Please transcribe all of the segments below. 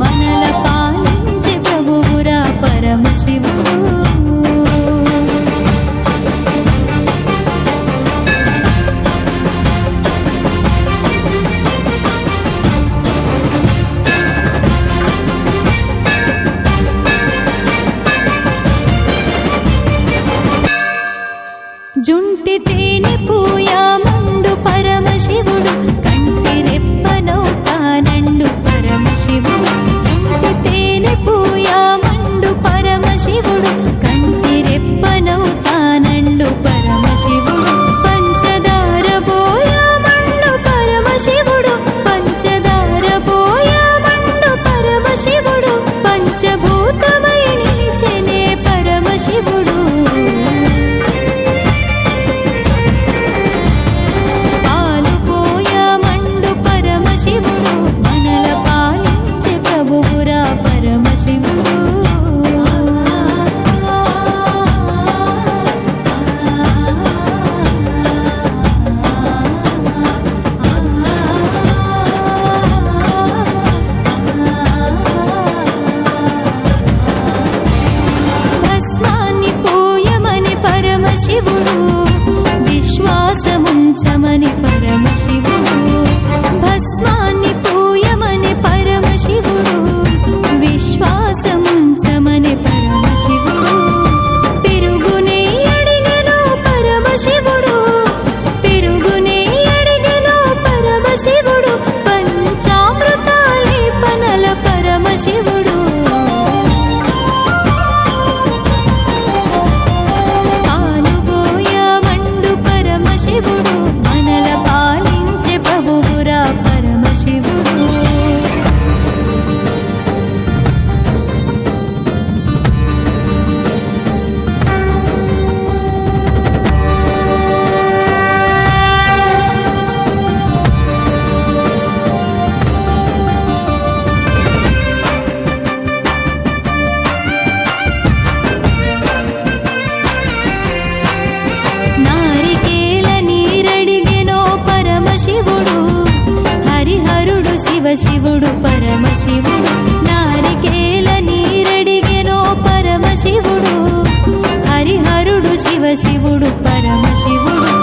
మనల పాలించే ప్రభువురా పరమశివుడు. పరమశివుడు పరమశివుడు. నారికేల నీరడిగెనో పరమశివుడు. హరిహరుడు శివ శివుడు పరమశివుడు.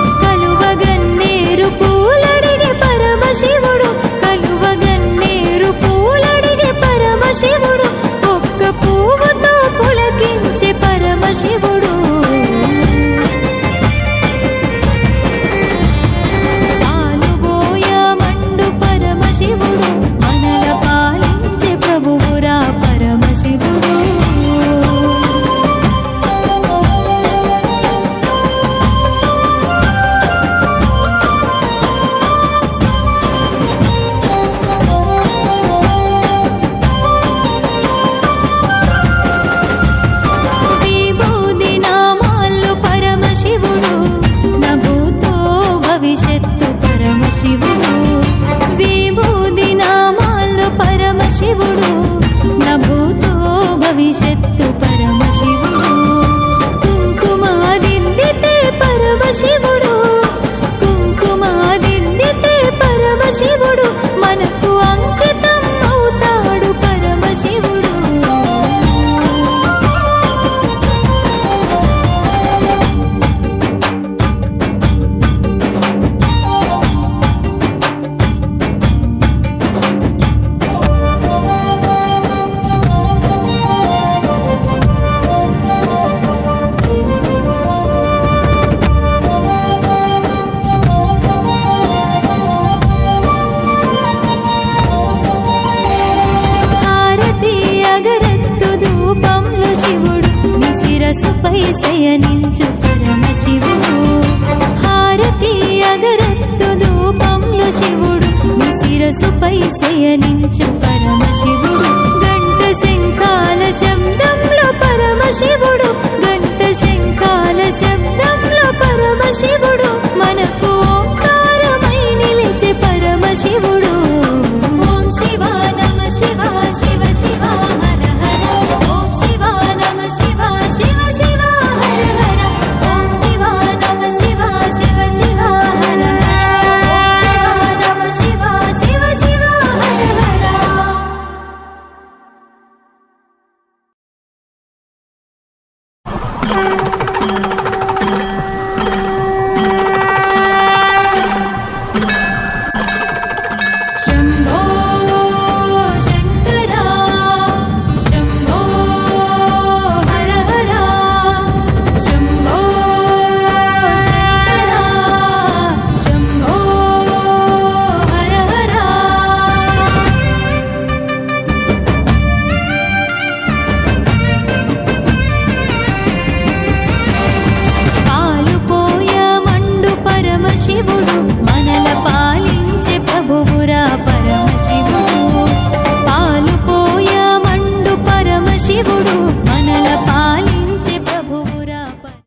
హారతి శయనించు పరమశివుడు. హారతి అగరత్తు ధూపంలో శివుడు. శిరసుపై శయనించు పరమశివుడు. గంట శంఖాల శబ్దంలో పరమశివుడు. గంట శంఖాల శబ్దంలో పరమశివుడు. మనకు ఓంకారమై నిలిచే పరమశివుడు.